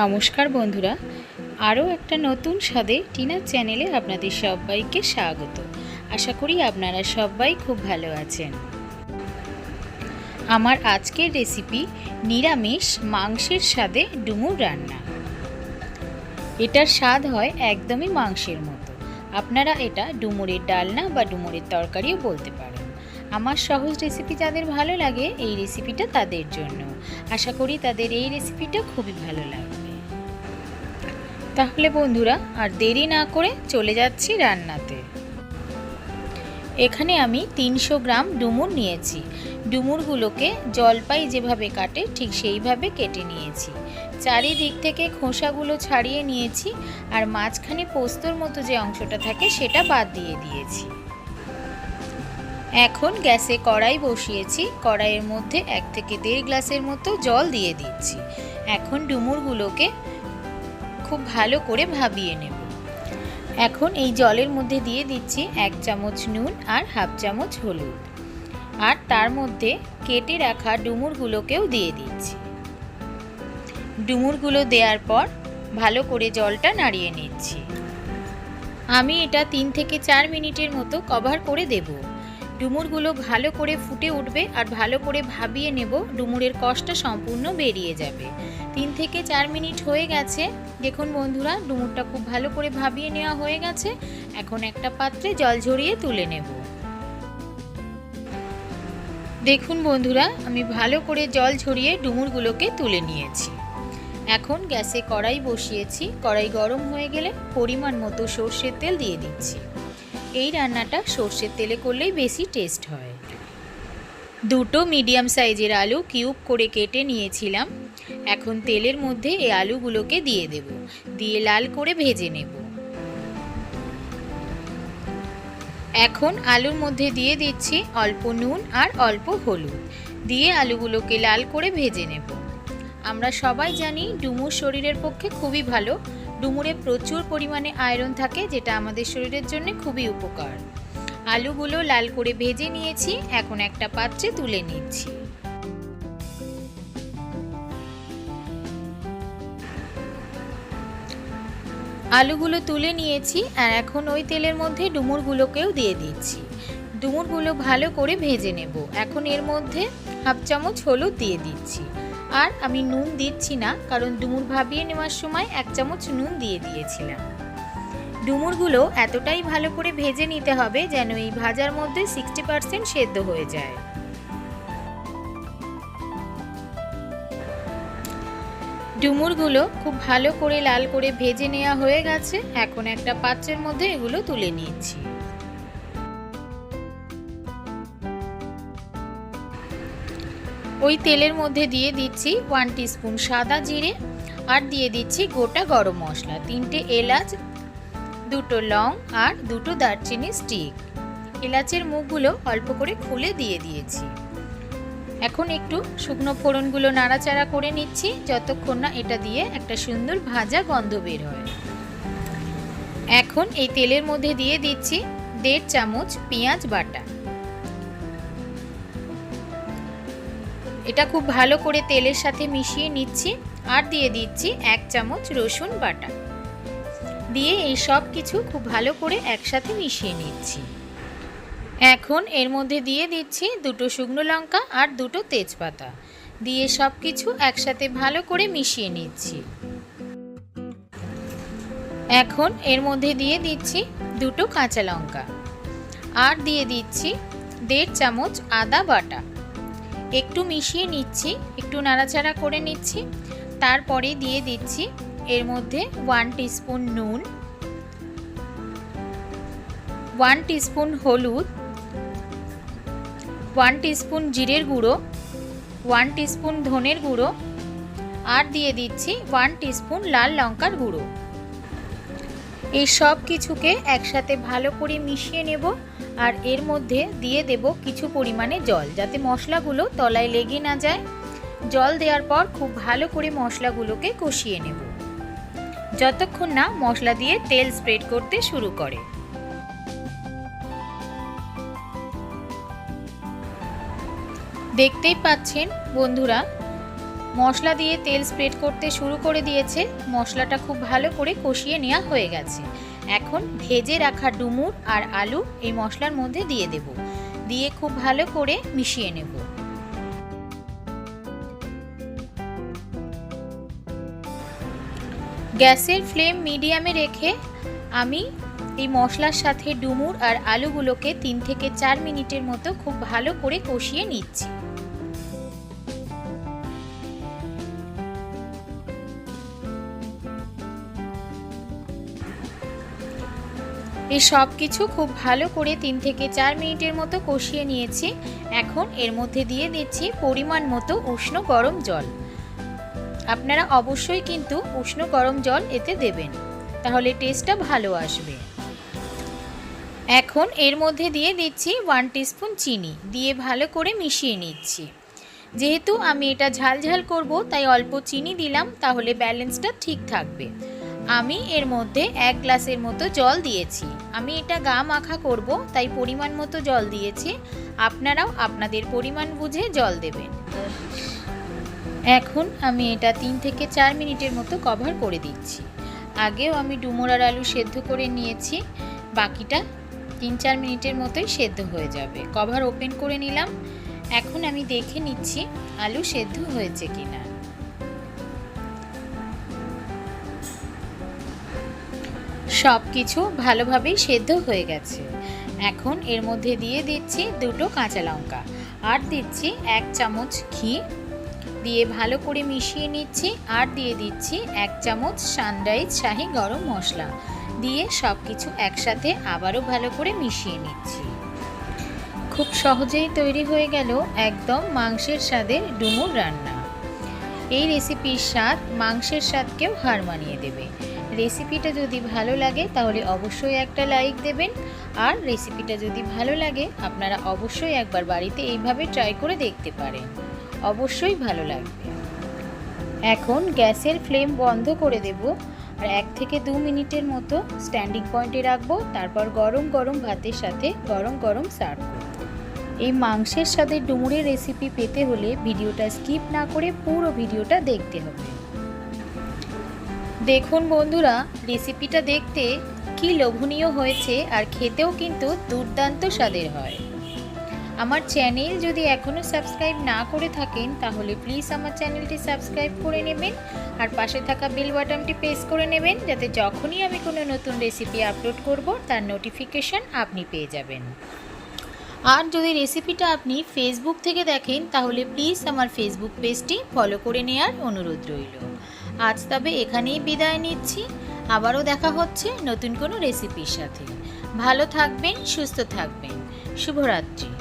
নমস্কার বন্ধুরা। আরও একটা নতুন স্বাদে টিনার চ্যানেলে আপনাদের সবাইকে স্বাগত। আশা করি আপনারা সবাই খুব ভালো আছেন। আমার আজকের রেসিপি নিরামিষ মাংসের স্বাদে ডুমুর রান্না। এটার স্বাদ হয় একদমই মাংসের মতো। আপনারা এটা ডুমুরের ডালনা বা ডুমুরের তরকারিও বলতে পারেন। আমার সহজ রেসিপি যাদের ভালো লাগে এই রেসিপিটা তাদের জন্য। আশা করি তাদের এই রেসিপিটা খুবই ভালো লাগবে তাহলে বন্ধুরা, আর দেরি না করে চলে যাচ্ছি রান্নাতে। এখানে আমি তিনশো গ্রাম ডুমুর নিয়েছি। ডুমুরগুলোকে জলপাই যেভাবে কাটে, ঠিক সেইভাবে কেটে নিয়েছি। চারিদিক থেকে খোসাগুলো ছাড়িয়ে নিয়েছি, আর মাঝখানে পোস্তর মতো যে অংশটা থাকে, সেটা বাদ দিয়ে দিয়েছি। এখন গ্যাসে কড়াই বসিয়েছি, কড়াইয়ের মধ্যে এক থেকে দেড় গ্লাসের মতো জল দিয়ে দিচ্ছি। এখন ডুমুরগুলোকে খুব ভালো করে ভাবিয়ে নেব। এখন এই জলের মধ্যে দিয়ে দিচ্ছি এক চামচ নুন আর হাফ চামচ হলুদ। আর তার মধ্যে কেটে রাখা ডুমুরগুলোকেও দিয়ে দিচ্ছি। ডুমুরগুলো দেওয়ার পর ভালো করে জলটা নাড়িয়ে নিচ্ছি। আমি এটা তিন থেকে চার মিনিটের মতো কভার করে দেবো। ডুমুরগুলো ভালো করে ফুটে উঠবে আর ভালো করে ভাবিয়ে নেব ডুমুরের কষটা সম্পূর্ণ বেরিয়ে যাবে। তিন থেকে চার মিনিট হয়ে গেছে। দেখুন বন্ধুরা, ডুমুরটা খুব ভালো করে ভাবিয়ে নেওয়া হয়ে গেছে। এখন একটা পাত্রে জল ঝরিয়ে তুলে নেব। দেখুন বন্ধুরা, আমি ভালো করে জল ঝরিয়ে ডুমুরগুলোকে তুলে নিয়েছি। এখন গ্যাসে কড়াই বসিয়েছি। কড়াই গরম হয়ে গেলে পরিমাণ মতো সর্ষের তেল দিয়ে দিচ্ছি। এই রান্নাটা সর্ষের তেলে করলেই বেশি টেস্ট হয়। দুটো মিডিয়াম সাইজের আলু কিউব করে কেটে নিয়েছিলাম। এখন তেলের মধ্যে এই আলুগুলোকে দিয়ে দেব। দিয়ে লাল করে ভেজে নেব। এখন আলুর মধ্যে দিয়ে দিচ্ছি অল্প নুন আর অল্প হলুদ। দিয়ে আলুগুলোকে লাল করে ভেজে নেব। আমরা সবাই জানি ডুমুর শরীরের পক্ষে খুবই ভালো। ডুমুরে প্রচুর পরিমাণে আয়রন থাকে, যেটা আমাদের শরীরের জন্য খুবই উপকার। আলুগুলো লাল করে ভেজে নিয়েছি, এখন একটা পাত্রে তুলে নিচ্ছি। আলুগুলো তুলে নিয়েছি, আর এখন ওই তেলের মধ্যে ডুমুরগুলোকেও দিয়ে দিচ্ছি। ডুমুরগুলো ভালো করে ভেজে নেব। এখন এর মধ্যে হাফ চামচ হলুদ দিয়ে দিচ্ছি। আর আমি নুন দিচ্ছি না, কারণ ডুমুর ভাবিয়ে নেওয়ার সময় এক চামচ নুন দিয়ে দিয়েছিলাম। ডুমুরগুলো এতটাই ভালো করে ভেজে নিতে হবে যেন এই ভাজার মধ্যে সিক্সটি পার্সেন্ট সেদ্ধ হয়ে যায়। ডুমুরগুলো খুব ভালো করে লাল করে ভেজে নেওয়া হয়ে গেছে, এখন একটা পাত্রের মধ্যে এগুলো তুলে নিচ্ছি। ওই তেলের মধ্যে দিয়ে দিচ্ছি ওয়ান টিস্পুন সাদা জিরে আর দিয়ে দিচ্ছি গোটা গরম মশলা, তিনটে এলাচ, দুটো লং আর দুটো দারচিনি স্টিক এলাচের মুখগুলো অল্প করে খুলে দিয়ে দিয়েছি। এখন একটু শুকনো ফোড়নগুলো নাড়াচাড়া করে নিচ্ছি, যতক্ষণ না এটা দিয়ে একটা সুন্দর ভাজা গন্ধ বের হয়। এখন এই তেলের মধ্যে দিয়ে দিচ্ছি দেড় চামচ পেঁয়াজ বাটা। এটা খুব ভালো করে তেলের সাথে মিশিয়ে নিচ্ছি আর দিয়ে দিচ্ছি এক চামচ রসুন বাটা। দিয়ে এই সব কিছু খুব ভালো করে একসাথে মিশিয়ে নিচ্ছি। এখন এর মধ্যে দিয়ে দিচ্ছি দুটো শুকনো লঙ্কা আর দুটো তেজপাতা। দিয়ে সব কিছু একসাথে ভালো করে মিশিয়ে নিচ্ছি। এখন এর মধ্যে দিয়ে দিচ্ছি দুটো কাঁচা লঙ্কা। আর দিয়ে দিচ্ছি দেড় চামচ আদা বাটা। একটু মিশিয়ে নিচ্ছি, একটু নাড়াচাড়া করে নিচ্ছি। তারপরে দিয়ে দিচ্ছি এর মধ্যে ওয়ান টিস্পুন নুন ওয়ান টিস্পুন হলুদ ওয়ান টিস্পুন জিরের গুঁড়ো ওয়ান টিস্পুন ধনের গুঁড়ো, আর দিয়ে দিচ্ছি ওয়ান টিস্পুন লাল লঙ্কার গুঁড়ো। এই সব কিছুকে একসাথে ভালো করে মিশিয়ে নেব আর এর মধ্যে দিয়ে দেব কিছু পরিমাণে জল যাতে মশলাগুলো তলায় লেগে না যায়। জল দেওয়ার পর খুব ভালো করে মশলাগুলোকে কষিয়ে নেব। যতক্ষণ না মশলা দিয়ে তেল স্প্রেড করতে শুরু করে। দেখতেই পাচ্ছেন বন্ধুরা মশলা দিয়ে তেল স্প্রেড করতে শুরু করে দিয়েছে। মশলাটা খুব ভালো করে কষিয়ে নেওয়া হয়ে গেছে। এখন ভেজে রাখা ডুমুর আর আলু এই মশলার মধ্যে দিয়ে দেব। দিয়ে খুব ভালো করে মিশিয়ে নেব। গ্যাসের ফ্লেম মিডিয়ামে রেখে আমি এই মশলার সাথে ডুমুর আর আলুগুলোকে তিন থেকে চার মিনিটের মতো খুব ভালো করে কষিয়ে নিচ্ছি। এই সব কিছু খুব ভালো করে তিন থেকে চার মিনিটের মতো কষিয়ে নিয়েছি। এখন এর মধ্যে দিয়ে দিচ্ছি পরিমাণ মতো উষ্ণ গরম জল। আপনারা অবশ্যই কিন্তু উষ্ণ গরম জল এতে দেবেন, তাহলে টেস্টটা ভালো আসবে। এখন এর মধ্যে দিয়ে দিচ্ছি ওয়ান টিস্পুন চিনি, দিয়ে ভালো করে মিশিয়ে নিচ্ছি। যেহেতু আমি এটা ঝাল ঝাল করব, তাই অল্প চিনি দিলাম, তাহলে ব্যালেন্সটা ঠিক থাকবে। আমি এর মধ্যে এক গ্লাসের মতো জল দিয়েছি। আমি এটা গা মাখা করব, তাই পরিমাণ মতো জল দিয়েছি। আপনারাও আপনাদের পরিমাণ বুঝে জল দেবেন। এখন আমি এটা তিন থেকে চার মিনিটের মতো কভার করে দিচ্ছি। আগেও আমি ডুমোরার আলু সেদ্ধ করে নিয়েছি। বাকিটা তিন চার মিনিটের মতোই সেদ্ধ হয়ে যাবে। কভার ওপেন করে নিলাম। এখন আমি দেখে নিচ্ছি আলু সেদ্ধ হয়েছে কিনা। সব কিছু ভালোভাবেই সেদ্ধ হয়ে গেছে। এখন এর মধ্যে দিয়ে দিচ্ছি দুটো কাঁচা লঙ্কা। আর দিচ্ছি এক চামচ ঘি। দিয়ে ভালো করে মিশিয়ে নিচ্ছি আর দিয়ে দিচ্ছি এক চামচ সানরাইজ শাহি গরম মশলা। দিয়ে সব কিছু একসাথে আবারও ভালো করে মিশিয়ে নিচ্ছি। খুব সহজেই তৈরি হয়ে গেল একদম মাংসের স্বাদের ডুমুর রান্না। এই রেসিপির স্বাদ মাংসের স্বাদকেও হার মানিয়ে দেবে। রেসিপিটা যদি ভালো লাগে, তাহলে অবশ্যই একটা লাইক দেবেন। আর রেসিপিটা যদি ভালো লাগে, আপনারা অবশ্যই একবার বাড়িতে এইভাবে ট্রাই করে দেখতে পারেন। অবশ্যই ভালো লাগবে। এখন গ্যাসের ফ্লেম বন্ধ করে দেব। আর এক থেকে দু মিনিটের মতো স্ট্যান্ডিং পয়েন্টে রাখব। তারপর গরম গরম ভাতের সাথে গরম গরম সার্ভ করব। এই মাংসের সাথে ডুমুরের রেসিপি পেতে হলে ভিডিওটা স্কিপ না করে পুরো ভিডিওটা দেখতে হবে। দেখুন বন্ধুরা রেসিপিটা দেখতে কি লোভনীয় হয়েছে আর খেতেও কিন্তু দুর্দান্ত স্বাদের হয়। আমার চ্যানেল যদি এখনও সাবস্ক্রাইব না করে থাকেন, তাহলে প্লিজ আমার চ্যানেলটি সাবস্ক্রাইব করে নেবেন আর পাশে থাকা বেল বাটনটি প্রেস করে নেবেন, যাতে যখনই আমি কোনো নতুন রেসিপি আপলোড করব, তার নোটিফিকেশান আপনি পেয়ে যাবেন। আর যদি রেসিপিটা আপনি ফেসবুক থেকে দেখেন, তাহলে প্লিজ আমার ফেসবুক পেজটি ফলো করে নেওয়ার অনুরোধ রইল। আজ তবে এখানেই বিদায় নিচ্ছি। আবারও দেখা হচ্ছে নতুন কোনো রেসিপির সাথে। ভালো থাকবেন, সুস্থ থাকবেন। শুভরাত্রি।